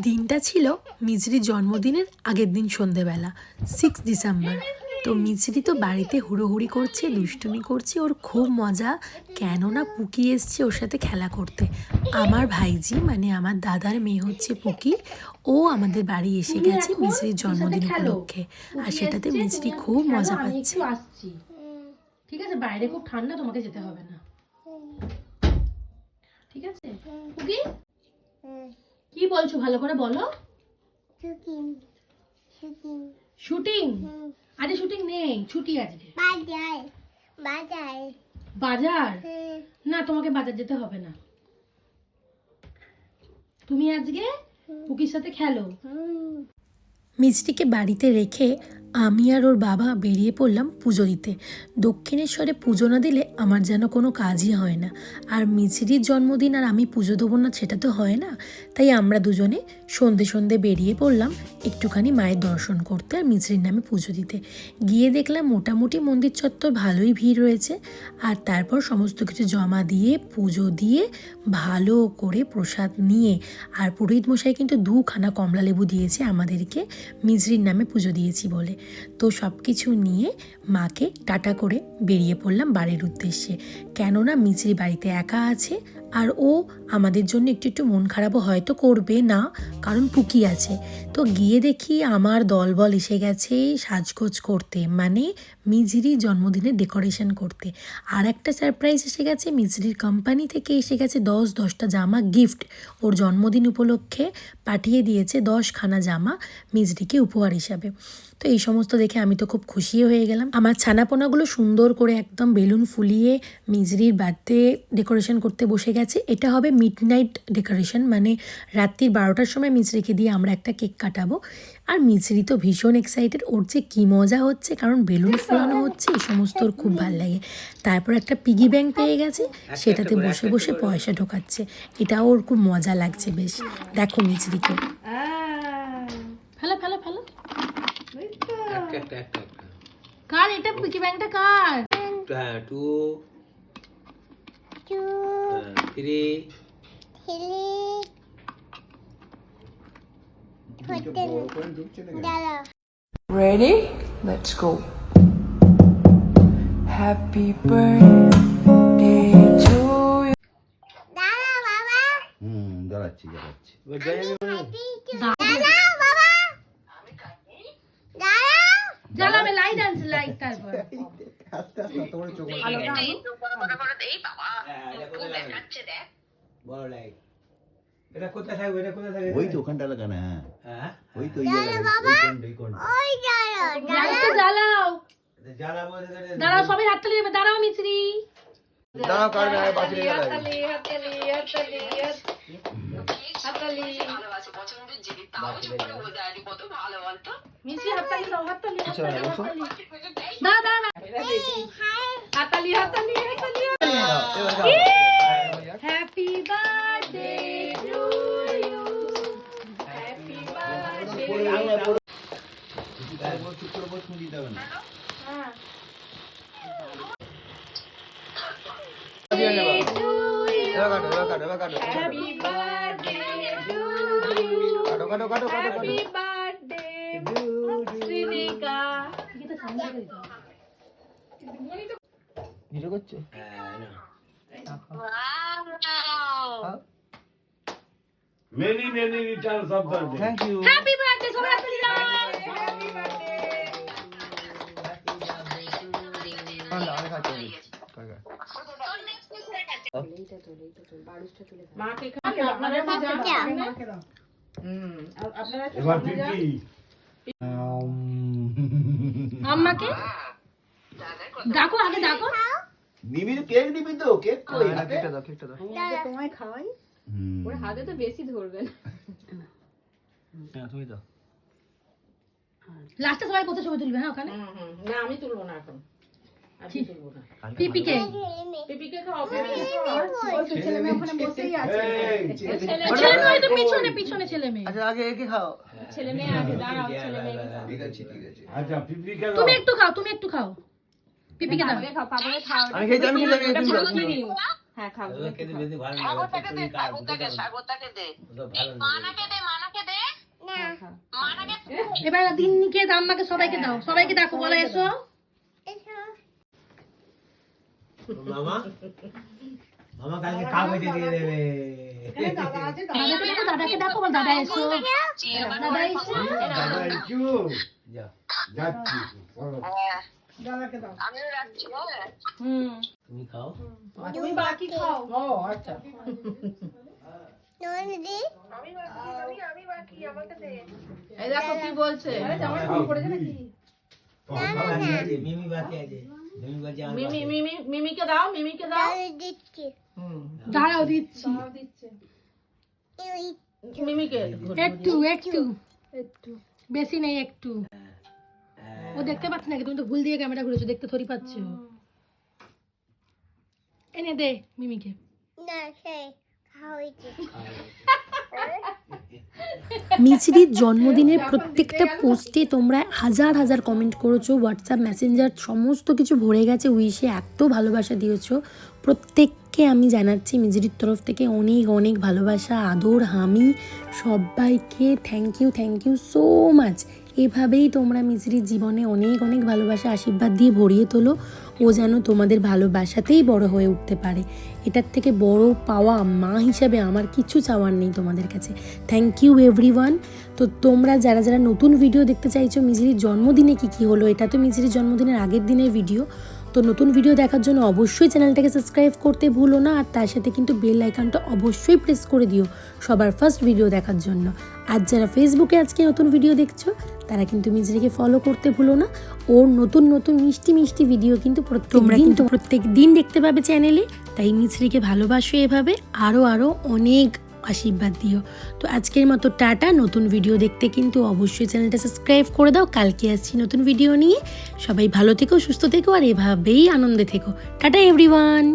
দিনটা ছিল মিজরির জন্মদিনের আগের দিন সন্ধেবেলা সিক্স ডিসেম্বর তো মিজরি তো বাড়িতে হুড়োহুড়ি করছে দুষ্টুমি করছে ওর খুব মজা। কেননা পুকি এসছে ওর সাথে খেলা করতে? আমার ভাইজি মানে আমার দাদার মেয়ে হচ্ছে পুকি ও আমাদের বাড়ি এসে গেছে মিজরির জন্মদিন উপলক্ষে। আর সেটাতে মিজরি খুব মজা পাচ্ছে। ঠিক আছে বাইরে খুব ঠান্ডা তোমাকে যেতে হবে না। ঠিক আছে? কুকি কি বলছো ভালো করে বলো। শুটিং আরে শুটিং নেই ছুটি আজকে। বাজার বাজার। বাজার? না তোমাকে বাজার যেতে হবে না। তুমি আজকে কুকির সাথে খেলো। মিষ্টিকে বাড়িতে রেখে আমি আর ওর বাবা বেরিয়ে পড়লাম পুজো দিতে। দক্ষিণেশ্বরে পুজো না দিলে আমার যেন কোনো কাজই হয় না। আর মিছরির জন্মদিন আর আমি পুজো দেবো না সেটা তো হয় না। তাই আমরা দুজনে সন্ধে সন্ধে বেরিয়ে পড়লাম একটুখানি মায়ের দর্শন করতে আর মিছরির নামে পুজো দিতে। গিয়ে দেখলাম মোটামুটি মন্দির চত্বর ভালোই ভিড় রয়েছে। আর তারপর সমস্ত কিছু জমা দিয়ে, পুজো দিয়ে ভালো করে প্রসাদ নিয়ে আর পুরোহিত মশাই কিন্তু দুখানা কমলা লেবু দিয়েছে আমাদেরকে মিজরির নামে পুজো দিয়েছি বলে। তো সব কিছু নিয়ে মাকে টাটা করে বেরিয়ে পড়লাম বাড়ির উদ্দেশ্যে। কেননা মিজরি বাড়িতে একা আছে আর ও আমাদের জন্য একটু একটু মন খারাপও হয়তো করবে না, কারণ পুকি আছে। তো গিয়ে দেখি আমার দলবল এসে গেছে সাজগোজ করতে মানে মিজরির জন্মদিনের ডেকোরেশন করতে। আর একটা সারপ্রাইজ এসে গেছে মিজরির কোম্পানি থেকে এসে গেছে দশ দশটা জামা গিফট ওর জন্মদিন উপলক্ষে পাঠিয়ে দিয়েছে দশখানা জামা মিজরিকে উপহার হিসাবে। তো এই সমস্ত দেখে আমি তো খুব খুশি হয়ে গেলাম। আমার ছানাপোনাগুলো সুন্দর করে একদম বেলুন ফুলিয়ে মিজরির বার্থডে ডেকোরেশন করতে বসে গেছে। এটা হবে মিড নাইট ডেকোরেশন মানে রাত্রির বারোটার সময় মিজরিকে দিয়ে আমরা একটা কেক কাটাবো। আর মিজরি তো ভীষণ এক্সাইটেড ওর যে কী মজা হচ্ছে কারণ বেলুন ফোলানো হচ্ছে এই সমস্ত ওর খুব ভালো লাগে। তারপর একটা পিগি ব্যাংক পেয়ে গেছে সেটাতে বসে বসে পয়সা ঢোকাচ্ছে। এটাও ওর খুব মজা লাগছে বেশ। দেখো মিজরিকে। ফেলো ফেলো ফেলো। কার এটা? পিকি ব্যাংকটা কার? থ্রি দাঁড়া Ready? Let's go. Happy birthday to you. দাঁড়া বাবা হুম দাঁড়াচ্ছি দাঁড়াচ্ছি দাঁড়াও বাবা দাঁড়াও জ্বালাবে লাইট আনছে লাইট তারপর আস্তে আস্তে অত বড় চোখ বড় লাইট এটা কোথায় থাকবে? এটা কোথায় থাকবে? ওই তো ওখানটা লাগানো হ্যাঁ? ওই তো ইয়ে ওই দাঁড়াও জ্বালাও। সবাই হাততালি দেবে। দাঁড়াও মিছরি দাঁড়াও কারণ আর বাকি লেগে যাবে। হাততালি হাততালি হাততালি হাততালি মিছরি হাততালি দাও হাততালি হাততালি হাততালি দাঁড়া দাঁড়া হাততালি হাততালি হাততালি happy birthday to you happy birthday তারপর চুপ করে বসে দিতে হবে না হ্যাপি বার্থডে টু ইউ কাটো কাটো কাটো কাটো কাটো হ্যাপি বার্থডে শ্রীনিকা ভিডিও করছ হ্যাঁ না Many, many returns of the day. Thank you happy birthday সবাই হাততালি আম্মাকে? ডাকো আগে ডাকো। নিবি তো কেক দিবি তো কেক কই হাতে? তোমায় খাওয়াই। ওর হাতে তো বেশি ধরবে না। লাস্টে সবাই কোথায় ছবি তুলবে হ্যাঁ ওখানে? না আমি তুলবো না এখন। পিপিকে। পিপিকে খাও পিপিকে ছেলে মেয়ে ওখানে বসেই আছে। ছেলে ছেলে মেয়ে তো পিছনে পিছনে ছেলে মেয়ে। ছেলে মেয়ে আছে দাঁড়াও ছেলে মেয়ে ঠিক আছে ঠিক আছে। আচ্ছা ফিফটি তুমি একটু খাও তুমি একটু খাও। পিপিকে দাও। খাও পাপাকে খাও আমি খেতে আমি খেতে এটা ভালো জিনিস খাও। খেতে বেশি ভালো লাগে। এবার দিনকে আম্মাকে সবাইকে দাও সবাইকে ডাকো বলো এসো। মামা? মামা কালকে কাগজে দিয়ে দেবে। দাদাকে দাদাকে ডাকো বল দাদা এসো। দাদা এসো। দাদা একটু যাও যাচ্ছি। চলো। হুম। তুমি খাও। তুমি বাকি খাও। ও আচ্ছা। এই দেখো কি বলছে। মিমি বাকি আছে। মিমি মিমি মিমিকে দাও মিমিকে দাও। দিচ্ছি। দাঁড়াও দিচ্ছি। মিমিকে একটু একটু। একটু। বেশি নেই একটু। ও দেখতে পাচ্ছে নাকি? তুমি তো ভুল দিয়ে ক্যামেরা ঘুরেছো দেখতে থরি পাচ্ছ এনে দে মিমিকে। না সেই খাওয়াইছে। মিছরির জন্মদিনের প্রত্যেকটা পোস্টে তোমরা হাজার হাজার কমেন্ট করেছ হোয়াটসঅ্যাপ মেসেঞ্জার সমস্ত কিছু ভরে গেছে, উইশে এত ভালোবাসা দিয়েছ। প্রত্যেককে আমি জানাচ্ছি মিজরির তরফ থেকে অনেক অনেক ভালোবাসা, আদর, হামি, সবাইকে। Thank you thank you so much এভাবেই তোমরা মিজরির জীবনে অনেক অনেক ভালোবাসা, আশীর্বাদ দিয়ে ভরিয়ে তোলো। ও যেন তোমাদের ভালোবাসাতেই বড় হয়ে উঠতে পারে। এটার থেকে বড় পাওয়া মা হিসাবে আমার কিছু চাওয়ার নেই তোমাদের কাছে। থ্যাংক ইউ এভরিওয়ান তো তোমরা যারা যারা নতুন ভিডিও দেখতে চাইছো, মিজিরির জন্মদিনে কি কি হলো? এটা তো মিজিরির জন্মদিনের আগের দিনের ভিডিও তো নতুন ভিডিও দেখার জন্য অবশ্যই চ্যানেলটাকে সাবস্ক্রাইব করতে ভুলো না আর তার সাথে কিন্তু বেল আইকনটা অবশ্যই প্রেস করে দিও সবার ফার্স্ট ভিডিও দেখার জন্য। আর যারা ফেসবুকে আজকে নতুন ভিডিও দেখছ তারা কিন্তু মিজরিকে ফলো করতে ভুলো না। ওর নতুন নতুন মিষ্টি মিষ্টি ভিডিও কিন্তু তোমরা কিন্তু প্রত্যেক দিন দেখতে পাবে চ্যানেলে তাই মিছরিকে ভালোবাসো এভাবে। আরও আরও অনেক আশীর্বাদ দিও। তো আজকের মতো টাটা। নতুন ভিডিও দেখতে কিন্তু অবশ্যই চ্যানেলটা সাবস্ক্রাইব করে দাও। কালকে আসছি নতুন ভিডিও নিয়ে। সবাই ভালো থেকো, সুস্থ থেকো, আর এভাবেই আনন্দে থেকো। Tata everyone